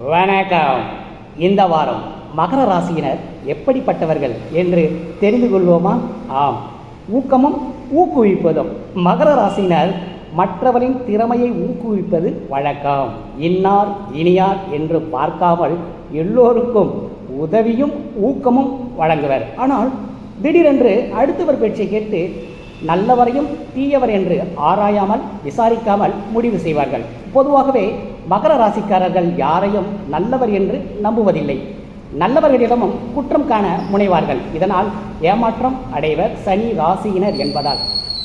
வணக்கம். இந்த வாரம் மகர ராசியினர் எப்படிப்பட்டவர்கள் என்று தெரிந்து கொள்வோமா? ஆம். ஊக்கமும் ஊக்குவிப்பதும் மகர ராசியினர் மற்றவரின் திறமையை ஊக்குவிப்பது வழக்கம். இன்னார் இனியார் என்று பார்க்காமல் எல்லோருக்கும் உதவியும் ஊக்கமும் வழங்குவர். ஆனால் திடீரென்று அடுத்தவர் பேச்சை கேட்டு நல்லவரையும் தீயவர் என்று ஆராயாமல் விசாரிக்காமல் முடிவு செய்வார்கள். பொதுவாகவே மகர ராசிக்காரர்கள் யாரையும் நல்லவர் என்று நம்புவதில்லை. நல்லவர்களிடமும் குற்றம் காண முனைவார்கள். இதனால் ஏமாற்றம் அடைவர் சனி ராசியினர் என்பதால்.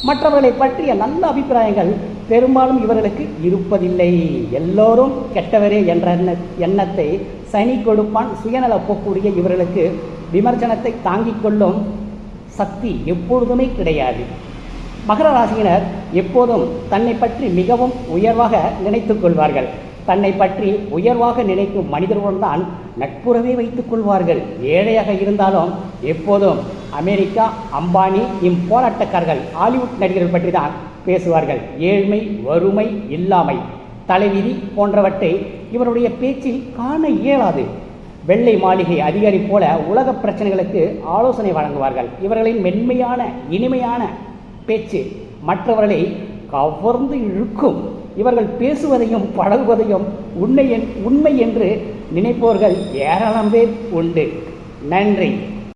மற்றவர்களை பற்றிய நல்ல அபிப்பிராயங்கள் பெரும்பாலும் இவர்களுக்கு இருப்பதில்லை. எல்லோரும் கெட்டவரே என்ற எண்ண- எண்ணத்தை சனி கொடுப்பான். சுயநல போக்கூடிய இவர்களுக்கு விமர்சனத்தை தாங்கிக் கொள்ளும் சக்தி எப்பொழுதுமே கிடையாது. மகர ராசியினர் எப்போதும் தன்னை பற்றி மிகவும் உயர்வாக நினைத்துக் கொள்வார்கள். தன்னை பற்றி உயர்வாக நினைக்கும் மனிதர்களுடன் தான் நட்புறவே வைத்துக் கொள்வார்கள். ஏழையாக இருந்தாலும் எப்போதும் அமெரிக்கா அம்பானி இம்போராட்டக்காரர்கள் ஹாலிவுட் நடிகர்கள் பற்றி தான் பேசுவார்கள். ஏழ்மை வறுமை இல்லாமை தலைவிதி போன்றவற்றை இவருடைய பேச்சில் காண இயலாது. வெள்ளை மாளிகை அதிகாரி போல உலக பிரச்சனைகளுக்கு ஆலோசனை வழங்குவார்கள். இவர்களின் மென்மையான இனிமையான பேச்சு மற்றவர்களை கவர்ந்து இழுக்கும். இவர்கள் பேசுவதையும் பழகுவதையும் உண்மை என்- உண்மை என்று நினைப்பவர்கள் ஏராளம் பேர் உண்டு. நன்றி.